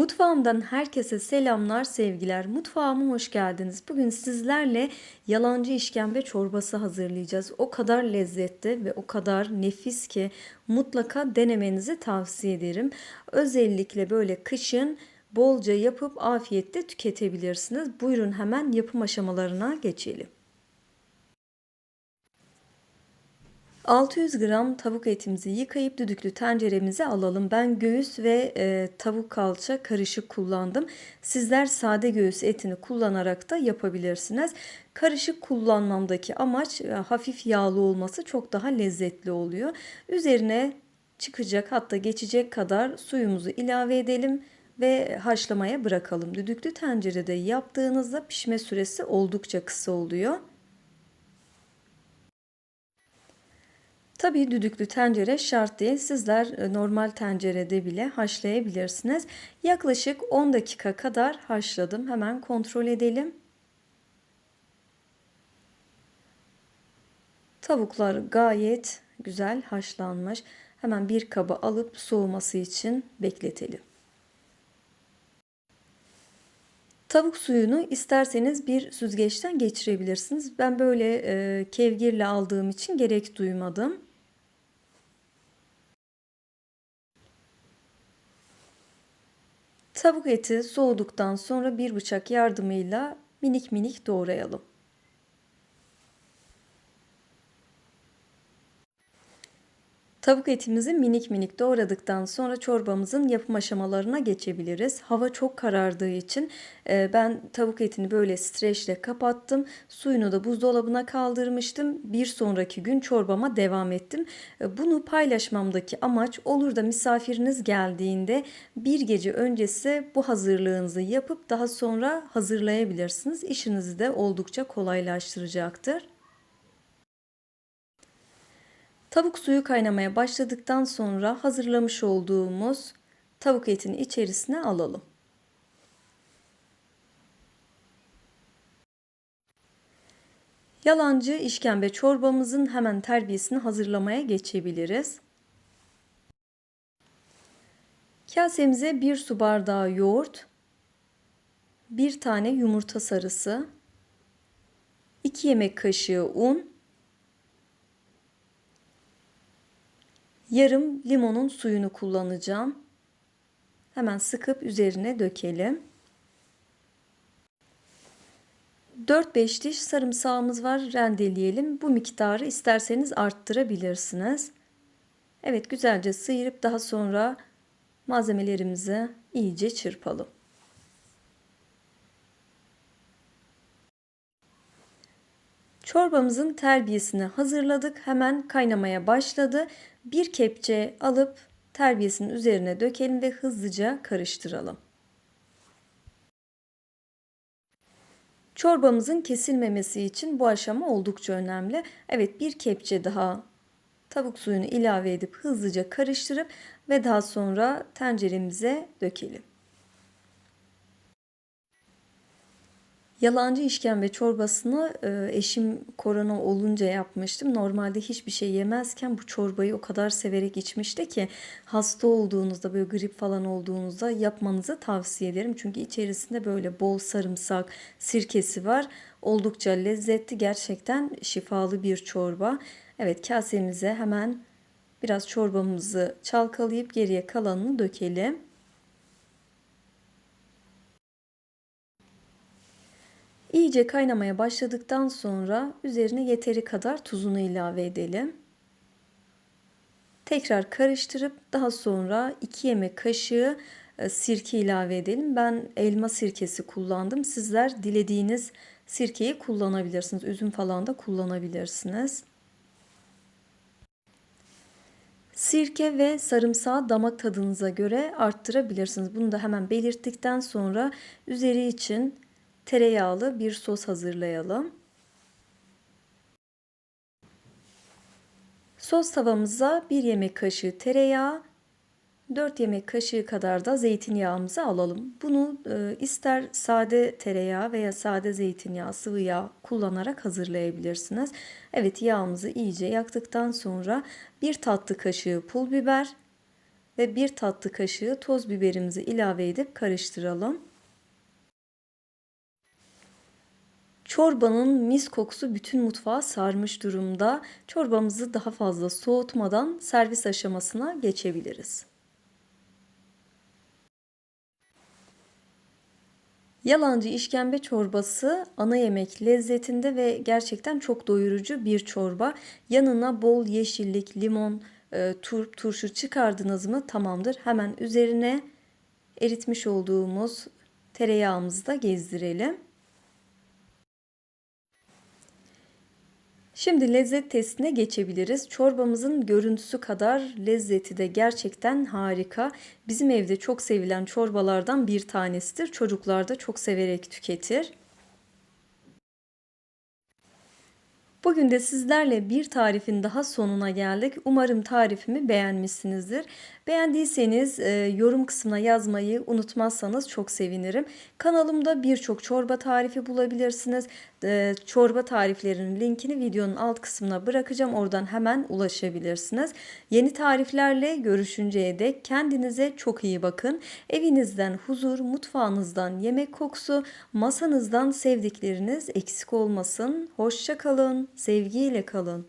Mutfağımdan herkese selamlar, sevgiler. Mutfağıma hoş geldiniz. Bugün sizlerle yalancı işkembe çorbası hazırlayacağız. O kadar lezzetli ve o kadar nefis ki mutlaka denemenizi tavsiye ederim. Özellikle böyle kışın bolca yapıp afiyetle tüketebilirsiniz. Buyurun hemen yapım aşamalarına geçelim. 600 gram tavuk etimizi yıkayıp düdüklü tenceremize alalım. Ben göğüs ve e, tavuk kalça karışık kullandım. Sizler sade göğüs etini kullanarak da yapabilirsiniz. Karışık kullanmamdaki amaç e, hafif yağlı olması çok daha lezzetli oluyor. Üzerine çıkacak hatta geçecek kadar suyumuzu ilave edelim ve haşlamaya bırakalım. Düdüklü tencerede yaptığınızda pişme süresi oldukça kısa oluyor. Tabii düdüklü tencere şart değil. Sizler e, normal tencerede bile haşlayabilirsiniz. Yaklaşık 10 dakika kadar haşladım. Hemen kontrol edelim. Tavuklar gayet güzel haşlanmış. Hemen bir kaba alıp soğuması için bekletelim. Tavuk suyunu isterseniz bir süzgeçten geçirebilirsiniz. Ben böyle e, kevgirle aldığım için gerek duymadım. Tavuk eti soğuduktan sonra bir bıçak yardımıyla minik minik doğrayalım. Tavuk etimizi minik minik doğradıktan sonra çorbamızın yapım aşamalarına geçebiliriz. Hava çok karardığı için e, ben tavuk etini böyle streçle kapattım. Suyunu da buzdolabına kaldırmıştım. Bir sonraki gün çorbama devam ettim. E, bunu paylaşmamdaki amaç olur da misafiriniz geldiğinde bir gece öncesi bu hazırlığınızı yapıp daha sonra hazırlayabilirsiniz. İşinizi de oldukça kolaylaştıracaktır. Tavuk suyu kaynamaya başladıktan sonra hazırlamış olduğumuz tavuk etini içerisine alalım. Yalancı işkembe çorbamızın hemen terbiyesini hazırlamaya geçebiliriz. Kasemize bir su bardağı yoğurt, bir tane yumurta sarısı, 2 yemek kaşığı un, Yarım limonun suyunu kullanacağım. Hemen sıkıp üzerine dökelim. 4-5 diş sarımsağımız var. Rendeleyelim. Bu miktarı isterseniz arttırabilirsiniz. Evet güzelce sıyırıp daha sonra malzemelerimizi iyice çırpalım. Çorbamızın terbiyesini hazırladık. Hemen kaynamaya başladı. Bir kepçe alıp terbiyesinin üzerine dökelim ve hızlıca karıştıralım. Çorbamızın kesilmemesi için bu aşama oldukça önemli. Evet bir kepçe daha tavuk suyunu ilave edip hızlıca karıştırıp ve daha sonra tenceremize dökelim. Yalancı işkembe çorbasını e, eşim korona olunca yapmıştım. Normalde hiçbir şey yemezken bu çorbayı o kadar severek içmişti ki hasta olduğunuzda böyle grip falan olduğunuzda yapmanızı tavsiye ederim. Çünkü içerisinde böyle bol sarımsak, sirkesi var. Oldukça lezzetli gerçekten şifalı bir çorba. Evet kasemize hemen biraz çorbamızı çalkalayıp geriye kalanını dökelim. İyice kaynamaya başladıktan sonra üzerine yeteri kadar tuzunu ilave edelim. Tekrar karıştırıp daha sonra 2 yemek kaşığı e, sirke ilave edelim. Ben elma sirkesi kullandım. Sizler dilediğiniz sirkeyi kullanabilirsiniz. Üzüm falan da kullanabilirsiniz. Sirke ve sarımsağı damak tadınıza göre arttırabilirsiniz. Bunu da hemen belirttikten sonra üzeri için tereyağlı bir sos hazırlayalım. Sos tavamıza 1 yemek kaşığı tereyağı, 4 yemek kaşığı kadar da zeytinyağımızı alalım. Bunu e, ister sade tereyağı veya sade zeytinyağı, sıvı yağ kullanarak hazırlayabilirsiniz. Evet yağımızı iyice yaktıktan sonra bir tatlı kaşığı pul biber ve 1 tatlı kaşığı toz biberimizi ilave edip karıştıralım. Çorbanın mis kokusu bütün mutfağı sarmış durumda. Çorbamızı daha fazla soğutmadan servis aşamasına geçebiliriz. Yalancı işkembe çorbası ana yemek lezzetinde ve gerçekten çok doyurucu bir çorba. Yanına bol yeşillik, limon, e, turp, turşu çıkardınız mı tamamdır. Hemen üzerine eritmiş olduğumuz tereyağımızı da gezdirelim. Şimdi lezzet testine geçebiliriz. Çorbamızın görüntüsü kadar lezzeti de gerçekten harika. Bizim evde çok sevilen çorbalardan bir tanesidir. Çocuklar da çok severek tüketir. Bugün de sizlerle bir tarifin daha sonuna geldik. Umarım tarifimi beğenmişsinizdir. Beğendiyseniz e, yorum kısmına yazmayı unutmazsanız çok sevinirim. Kanalımda birçok çorba tarifi bulabilirsiniz. E, çorba tariflerinin linkini videonun alt kısmına bırakacağım. Oradan hemen ulaşabilirsiniz. Yeni tariflerle görüşünceye dek kendinize çok iyi bakın. Evinizden huzur, mutfağınızdan yemek kokusu, masanızdan sevdikleriniz eksik olmasın. Hoşça kalın, sevgiyle kalın.